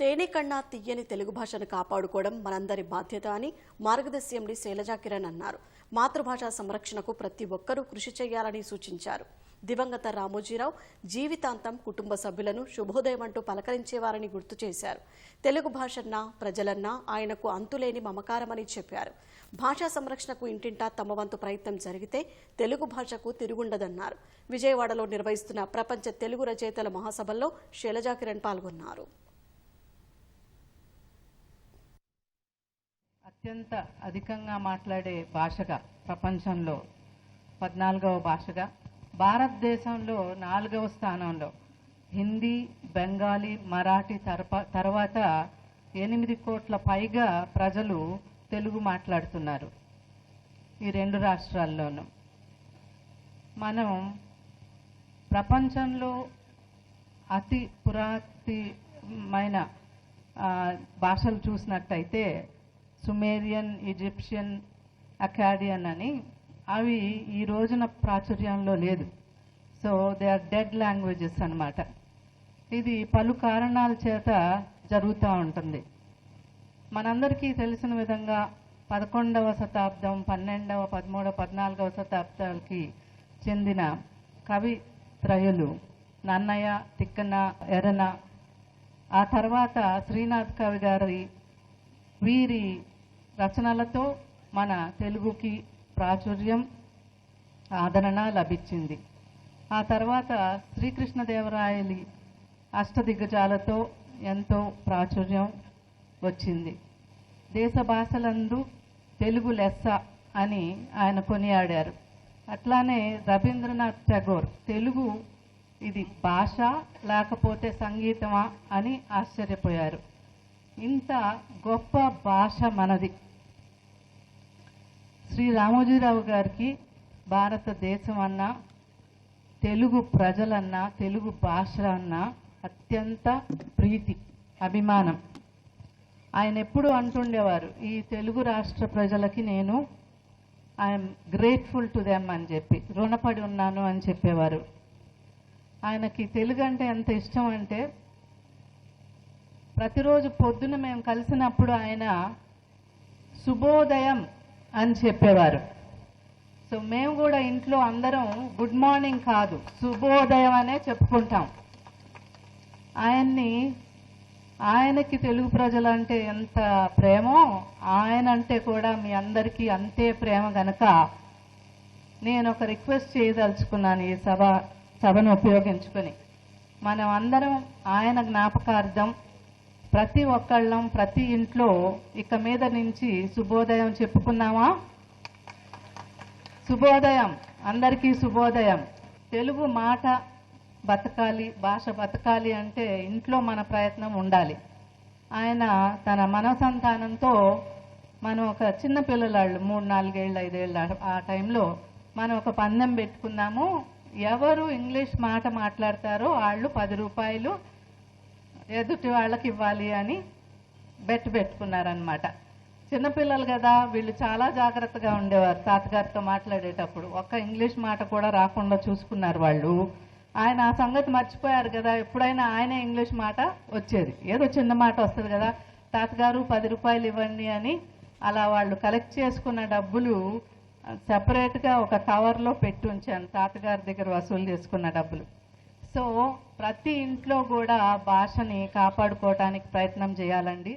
తేనె కన్నా తీయని తెలుగు భాషను కాపాడుకోవడం మనందరి బాధ్యత అని మార్గదర్శి ఎండి శైలజా కిరణ్ అన్నారు. మాతృభాష సంరక్షణకు ప్రతి ఒక్కరూ కృషి చేయాలని సూచించారు. దివంగత రామోజీరావు జీవితాంతం కుటుంబ సభ్యులను శుభోదయం అంటూ పలకరించేవారని గుర్తు చేశారు. తెలుగు భాషన్నా ప్రజలన్నా ఆయనకు అంతులేని మమకారమని చెప్పారు. భాషా సంరక్షణకు ఇంటింటా తమ వంతు ప్రయత్నం జరిగితే తెలుగు భాషకు తిరుగుండదన్నారు. విజయవాడలో నిర్వహిస్తున్న ప్రపంచ తెలుగు రచయితల మహాసభల్లో శైలజా కిరణ్ పాల్గొన్నారు. అత్యంత అధికంగా మాట్లాడే భాషగా ప్రపంచంలో పద్నాలుగవ భాషగా భారతదేశంలో నాలుగవ స్థానంలో హిందీ బెంగాలీ మరాఠీ తర్వాత ఎనిమిది కోట్ల పైగా ప్రజలు తెలుగు మాట్లాడుతున్నారు ఈ రెండు రాష్ట్రాల్లోనూ. మనం ప్రపంచంలో అతి పురాతిమైన భాషలు చూసినట్టయితే సుమేరియన్ ఈజిప్షియన్ అకాడియన్ అని. అవి ఈ రోజున ప్రాచుర్యంలో లేదు. So they are dead languages అనమాట ఇది పలు కారణాల చేత జరుగుతూ ఉంటుంది. మనందరికీ తెలిసిన విధంగా పదకొండవ శతాబ్దం పన్నెండవ పదమూడవ పద్నాలుగవ శతాబ్దాలకి చెందిన కవి త్రయులు నన్నయ్య తిక్కన ఎరన. ఆ తర్వాత శ్రీనాథ్ కవి గారి వీరి రచనలతో మన తెలుగుకి ప్రాచుర్యం ఆదరణ లభించింది. ఆ తర్వాత శ్రీకృష్ణదేవరాయలి అష్టదిగ్గజాలతో ఎంతో ప్రాచుర్యం వచ్చింది. దేశ భాషలందు తెలుగు లెస్స అని ఆయన కొనియాడారు. అట్లానే రవీంద్రనాథ్ ఠాగూర్ తెలుగు ఇది భాష లేకపోతే సంగీతమా అని ఆశ్చర్యపోయారు. ఇంత గొప్ప భాష మనది. శ్రీ రామోజీరావు గారికి భారతదేశం అన్నా తెలుగు ప్రజలన్నా తెలుగు భాష అన్నా అత్యంత ప్రీతి అభిమానం. ఆయన ఎప్పుడు అంటుండేవారు ఈ తెలుగు రాష్ట్ర ప్రజలకి నేను ఐఎమ్ గ్రేట్ఫుల్ టు దెమ్ అని చెప్పి రుణపడి ఉన్నాను అని చెప్పేవారు. ఆయనకి తెలుగు అంటే ఎంత ఇష్టం అంటే ప్రతిరోజు పొద్దున మేము కలిసినప్పుడు ఆయన శుభోదయం అని చెప్పేవారు. సో మేము కూడా ఇంట్లో అందరం గుడ్ మార్నింగ్ కాదు శుభోదయం అనే చెప్పుకుంటాం. ఆయన్ని ఆయనకి తెలుగు ప్రజలంటే ఎంత ప్రేమో ఆయన అంటే కూడా మీ అందరికీ అంతే ప్రేమ గనక నేను ఒక రిక్వెస్ట్ చేయదలుచుకున్నాను ఈ సభ సభను ఉపయోగించుకొని. మనం అందరం ఆయన జ్ఞాపకార్థం ప్రతి ఒక్కళ్ళం ప్రతి ఇంట్లో ఇక మీద నుంచి శుభోదయం చెప్పుకున్నామా శుభోదయం. అందరికీ శుభోదయం. తెలుగు మాట బతకాలి భాష బతకాలి అంటే ఇంట్లో మన ప్రయత్నం ఉండాలి. ఆయన తన మనసంతానంతో మనం ఒక చిన్న పిల్లలాళ్ళు మూడు నాలుగేళ్ళు ఐదేళ్ళు ఆ- ఆ టైంలో మనం ఒక పందెం పెట్టుకున్నాము. ఎవరు ఇంగ్లీష్ మాట మాట్లాడతారో వాళ్ళు పది రూపాయలు ఎదుటి వాళ్ళకి ఇవ్వాలి అని బెట్ పెట్టుకున్నారనమాట చిన్నపిల్లలు కదా వీళ్ళు చాలా జాగ్రత్తగా ఉండేవారు తాతగారితో మాట్లాడేటప్పుడు. ఒక్క ఇంగ్లీష్ మాట కూడా రాకుండా చూసుకున్నారు వాళ్ళు. ఆయన ఆ సంగతి మర్చిపోయారు కదా ఎప్పుడైనా ఆయన ఇంగ్లీష్ మాట వచ్చేది. ఏదో చిన్న మాట వస్తుంది కదా తాతగారు పది రూపాయలు ఇవ్వండి అని అలా వాళ్ళు కలెక్ట్ చేసుకున్న డబ్బులు సపరేట్గా ఒక కవర్లో పెట్టి ఉంచాను తాతగారి దగ్గర వసూలు చేసుకున్న డబ్బులు. సో ప్రతి ఇంట్లో కూడా భాషని కాపాడుకోవడానికి ప్రయత్నం చేయాలండి.